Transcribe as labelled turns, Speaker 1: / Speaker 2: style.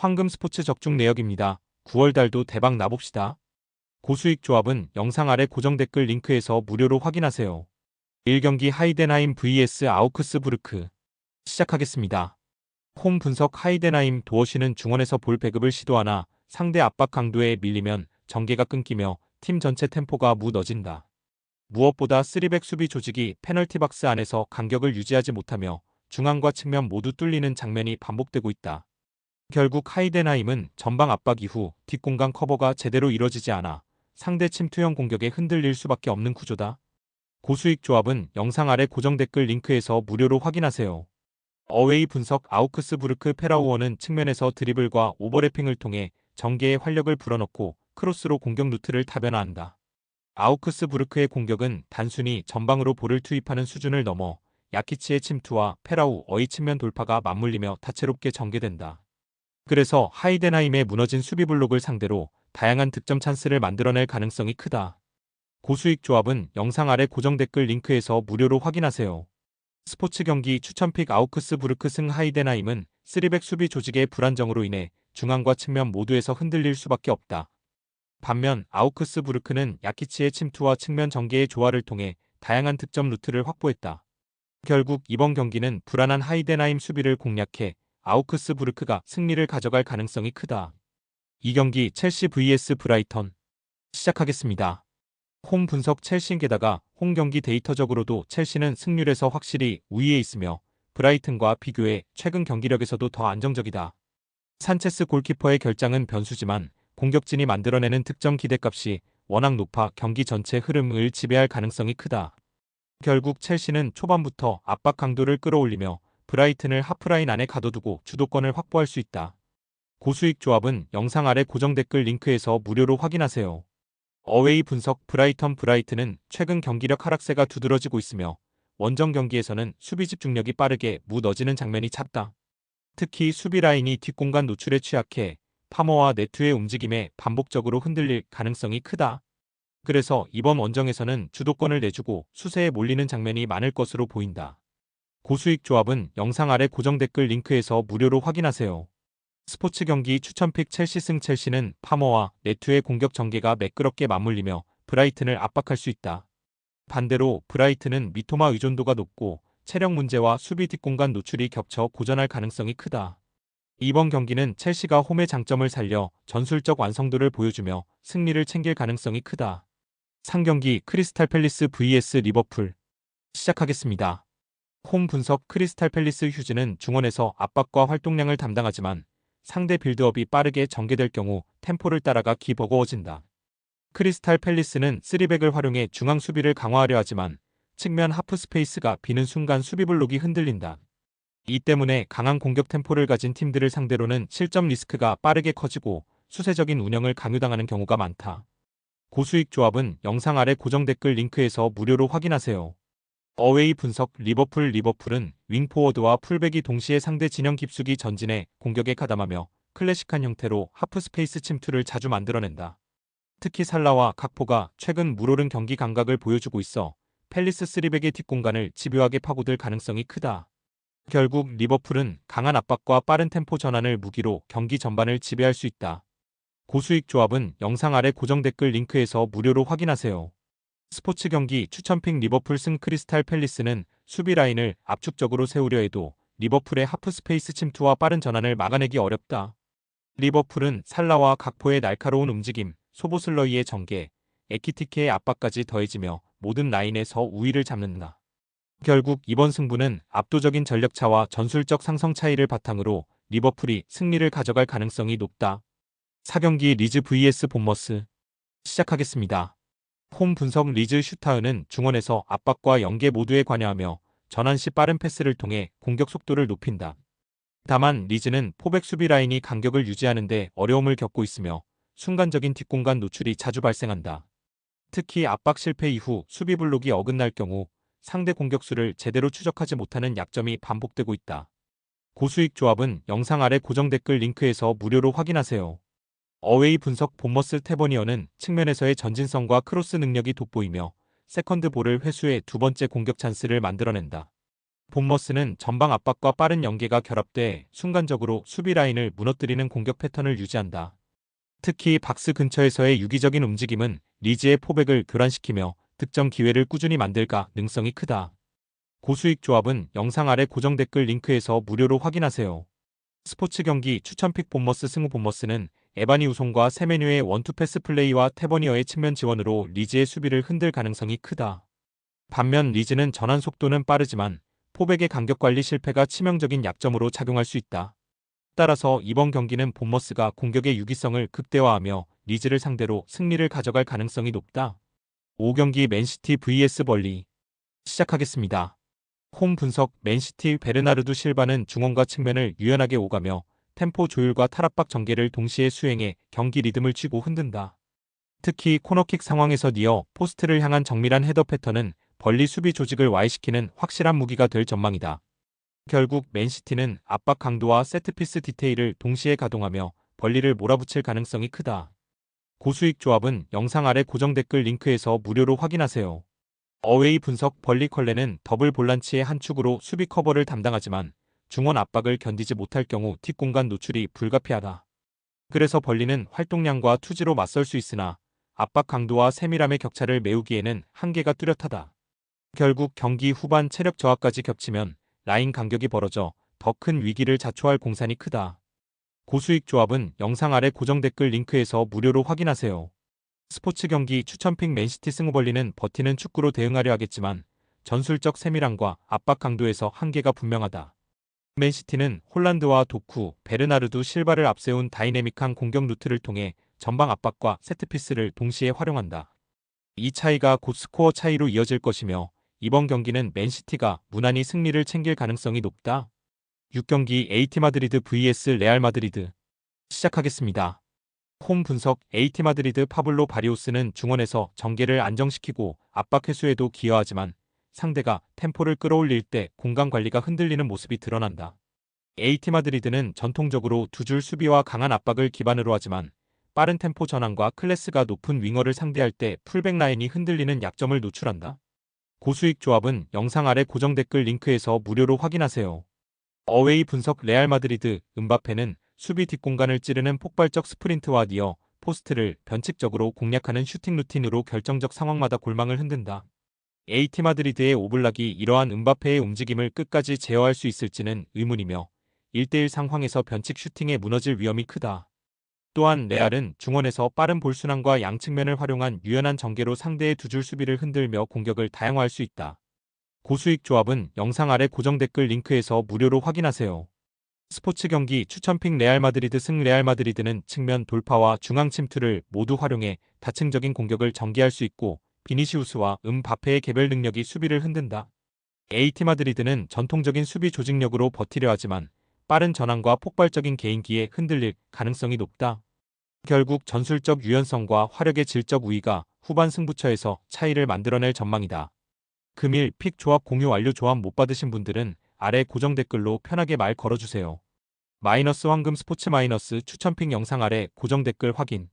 Speaker 1: 황금 스포츠 적중 내역입니다. 9월 달도 대박 나봅시다. 고수익 조합은 영상 아래 고정 댓글 링크에서 무료로 확인하세요. 1경기 하이덴하임 vs 아우크스부르크 시작하겠습니다. 홈 분석 하이덴하임 도어시는 중원에서 볼 배급을 시도하나 상대 압박 강도에 밀리면 전개가 끊기며 팀 전체 템포가 무너진다. 무엇보다 3백 수비 조직이 페널티 박스 안에서 간격을 유지하지 못하며 중앙과 측면 모두 뚫리는 장면이 반복되고 있다. 결국 하이덴하임은 전방 압박 이후 뒷공간 커버가 제대로 이뤄지지 않아 상대 침투형 공격에 흔들릴 수밖에 없는 구조다. 고수익 조합은 영상 아래 고정 댓글 링크에서 무료로 확인하세요. 어웨이 분석 아우크스부르크 페라우어는 측면에서 드리블과 오버래핑을 통해 전개의 활력을 불어넣고 크로스로 공격 루트를 다변화한다. 아우크스부르크의 공격은 단순히 전방으로 볼을 투입하는 수준을 넘어 야키치의 침투와 페라우 어이 측면 돌파가 맞물리며 다채롭게 전개된다. 그래서 하이덴하임의 무너진 수비 블록을 상대로 다양한 득점 찬스를 만들어낼 가능성이 크다. 고수익 조합은 영상 아래 고정 댓글 링크에서 무료로 확인하세요. 스포츠 경기 추천픽 아우크스부르크 승 하이덴하임은 3백 수비 조직의 불안정으로 인해 중앙과 측면 모두에서 흔들릴 수밖에 없다. 반면 아우크스부르크는 야키치의 침투와 측면 전개의 조화를 통해 다양한 득점 루트를 확보했다. 결국 이번 경기는 불안한 하이덴하임 수비를 공략해 아우크스부르크가 승리를 가져갈 가능성이 크다. 이 경기 첼시 vs 브라이턴 시작하겠습니다. 홈 분석 첼시인 게다가 홈 경기 데이터적으로도 첼시는 승률에서 확실히 우위에 있으며 브라이튼과 비교해 최근 경기력에서도 더 안정적이다. 산체스 골키퍼의 결장은 변수지만 공격진이 만들어내는 특정 기대값이 워낙 높아 경기 전체 흐름을 지배할 가능성이 크다. 결국 첼시는 초반부터 압박 강도를 끌어올리며 브라이튼을 하프라인 안에 가둬두고 주도권을 확보할 수 있다. 고수익 조합은 영상 아래 고정 댓글 링크에서 무료로 확인하세요. 어웨이 분석 브라이턴 브라이튼은 최근 경기력 하락세가 두드러지고 있으며 원정 경기에서는 수비 집중력이 빠르게 무너지는 장면이 잦다. 특히 수비 라인이 뒷공간 노출에 취약해 파머와 네트의 움직임에 반복적으로 흔들릴 가능성이 크다. 그래서 이번 원정에서는 주도권을 내주고 수세에 몰리는 장면이 많을 것으로 보인다. 고수익 조합은 영상 아래 고정 댓글 링크에서 무료로 확인하세요. 스포츠 경기 추천픽 첼시 승 첼시는 파머와 네투의 공격 전개가 매끄럽게 맞물리며 브라이튼을 압박할 수 있다. 반대로 브라이튼은 미토마 의존도가 높고 체력 문제와 수비 뒷공간 노출이 겹쳐 고전할 가능성이 크다. 이번 경기는 첼시가 홈의 장점을 살려 전술적 완성도를 보여주며 승리를 챙길 가능성이 크다. 상경기 크리스탈 팰리스 vs 리버풀 시작하겠습니다. 홈 분석 크리스탈 팰리스 휴즈는 중원에서 압박과 활동량을 담당하지만 상대 빌드업이 빠르게 전개될 경우 템포를 따라가 기 버거워진다. 크리스탈 팰리스는 3백을 활용해 중앙 수비를 강화하려 하지만 측면 하프 스페이스가 비는 순간 수비 블록이 흔들린다. 이 때문에 강한 공격 템포를 가진 팀들을 상대로는 실점 리스크가 빠르게 커지고 수세적인 운영을 강요당하는 경우가 많다. 고수익 조합은 영상 아래 고정 댓글 링크에서 무료로 확인하세요. 어웨이 분석 리버풀 리버풀은 윙포워드와 풀백이 동시에 상대 진영 깊숙이 전진해 공격에 가담하며 클래식한 형태로 하프 스페이스 침투를 자주 만들어낸다. 특히 살라와 각포가 최근 물오른 경기 감각을 보여주고 있어 펠리스 3백의 뒷공간을 집요하게 파고들 가능성이 크다. 결국 리버풀은 강한 압박과 빠른 템포 전환을 무기로 경기 전반을 지배할 수 있다. 고수익 조합은 영상 아래 고정 댓글 링크에서 무료로 확인하세요. 스포츠 경기 추천픽 리버풀 승 크리스탈 팰리스는 수비 라인을 압축적으로 세우려 해도 리버풀의 하프 스페이스 침투와 빠른 전환을 막아내기 어렵다. 리버풀은 살라와 각포의 날카로운 움직임, 소보슬러이의 전개, 에키티케의 압박까지 더해지며 모든 라인에서 우위를 잡는다. 결국 이번 승부는 압도적인 전력차와 전술적 상성 차이를 바탕으로 리버풀이 승리를 가져갈 가능성이 높다. 4경기 리즈 vs 본머스 시작하겠습니다. 홈 분석 리즈 슈타은은 중원에서 압박과 연계 모두에 관여하며 전환 시 빠른 패스를 통해 공격 속도를 높인다. 다만 리즈는 포백 수비 라인이 간격을 유지하는데 어려움을 겪고 있으며 순간적인 뒷공간 노출이 자주 발생한다. 특히 압박 실패 이후 수비 블록이 어긋날 경우 상대 공격수를 제대로 추적하지 못하는 약점이 반복되고 있다. 고수익 조합은 영상 아래 고정 댓글 링크에서 무료로 확인하세요. 어웨이 분석 본머스 테버니어는 측면에서의 전진성과 크로스 능력이 돋보이며 세컨드 볼을 회수해 두 번째 공격 찬스를 만들어낸다. 본머스는 전방 압박과 빠른 연계가 결합돼 순간적으로 수비 라인을 무너뜨리는 공격 패턴을 유지한다. 특히 박스 근처에서의 유기적인 움직임은 리즈의 포백을 교란시키며 득점 기회를 꾸준히 만들 가능성이 크다. 고수익 조합은 영상 아래 고정 댓글 링크에서 무료로 확인하세요. 스포츠 경기 추천픽 본머스 승우 본머스는 에바니 우송과 세메뉴의 원투 패스 플레이와 테버니어의 측면 지원으로 리즈의 수비를 흔들 가능성이 크다. 반면 리즈는 전환 속도는 빠르지만 포백의 간격 관리 실패가 치명적인 약점으로 작용할 수 있다. 따라서 이번 경기는 본머스가 공격의 유기성을 극대화하며 리즈를 상대로 승리를 가져갈 가능성이 높다. 5경기 맨시티 vs 벌리 시작하겠습니다. 홈 분석 맨시티 베르나르두 실바는 중원과 측면을 유연하게 오가며 템포 조율과 탈압박 전개를 동시에 수행해 경기 리듬을 쥐고 흔든다. 특히 코너킥 상황에서 니어 포스트를 향한 정밀한 헤더 패턴은 벌리 수비 조직을 와해시키는 확실한 무기가 될 전망이다. 결국 맨시티는 압박 강도와 세트피스 디테일을 동시에 가동하며 벌리를 몰아붙일 가능성이 크다. 고수익 조합은 영상 아래 고정 댓글 링크에서 무료로 확인하세요. 어웨이 분석 벌리 컬레는 더블 볼란치의 한 축으로 수비 커버를 담당하지만 중원 압박을 견디지 못할 경우 뒷공간 노출이 불가피하다. 그래서 벌리는 활동량과 투지로 맞설 수 있으나 압박 강도와 세밀함의 격차를 메우기에는 한계가 뚜렷하다. 결국 경기 후반 체력 저하까지 겹치면 라인 간격이 벌어져 더 큰 위기를 자초할 공산이 크다. 고수익 조합은 영상 아래 고정 댓글 링크에서 무료로 확인하세요. 스포츠 경기 추천픽 맨시티 승우 벌리는 버티는 축구로 대응하려 하겠지만 전술적 세밀함과 압박 강도에서 한계가 분명하다. 맨시티는 홀란드와 도쿠, 베르나르두 실바를 앞세운 다이내믹한 공격 루트를 통해 전방 압박과 세트피스를 동시에 활용한다. 이 차이가 곧 스코어 차이로 이어질 것이며 이번 경기는 맨시티가 무난히 승리를 챙길 가능성이 높다. 6경기 에이티 마드리드 vs 레알 마드리드 시작하겠습니다. 홈 분석 에이티 마드리드 파블로 바리오스는 중원에서 전개를 안정시키고 압박 회수에도 기여하지만 상대가 템포를 끌어올릴 때 공간 관리가 흔들리는 모습이 드러난다. 에이티 마드리드는 전통적으로 두 줄 수비와 강한 압박을 기반으로 하지만 빠른 템포 전환과 클래스가 높은 윙어를 상대할 때 풀백 라인이 흔들리는 약점을 노출한다. 고수익 조합은 영상 아래 고정 댓글 링크에서 무료로 확인하세요. 어웨이 분석 레알 마드리드 은바페는 수비 뒷공간을 찌르는 폭발적 스프린트와 니어 포스트를 변칙적으로 공략하는 슈팅 루틴으로 결정적 상황마다 골망을 흔든다. 에이티 마드리드의 오블락이 이러한 은바페의 움직임을 끝까지 제어할 수 있을지는 의문이며 1대1 상황에서 변칙 슈팅에 무너질 위험이 크다. 또한 레알은 중원에서 빠른 볼순환과 양측면을 활용한 유연한 전개로 상대의 두 줄 수비를 흔들며 공격을 다양화할 수 있다. 고수익 조합은 영상 아래 고정 댓글 링크에서 무료로 확인하세요. 스포츠 경기 추천픽 레알 마드리드 승 레알 마드리드는 측면 돌파와 중앙 침투를 모두 활용해 다층적인 공격을 전개할 수 있고 비니시우스와 음바페의 개별 능력이 수비를 흔든다. 에이티 마드리드는 전통적인 수비 조직력으로 버티려 하지만 빠른 전환과 폭발적인 개인기에 흔들릴 가능성이 높다. 결국 전술적 유연성과 화력의 질적 우위가 후반 승부처에서 차이를 만들어낼 전망이다. 금일 픽 조합 공유 완료 조합 못 받으신 분들은 아래 고정 댓글로 편하게 말 걸어주세요. 마이너스 황금 스포츠 마이너스 추천 픽 영상 아래 고정 댓글 확인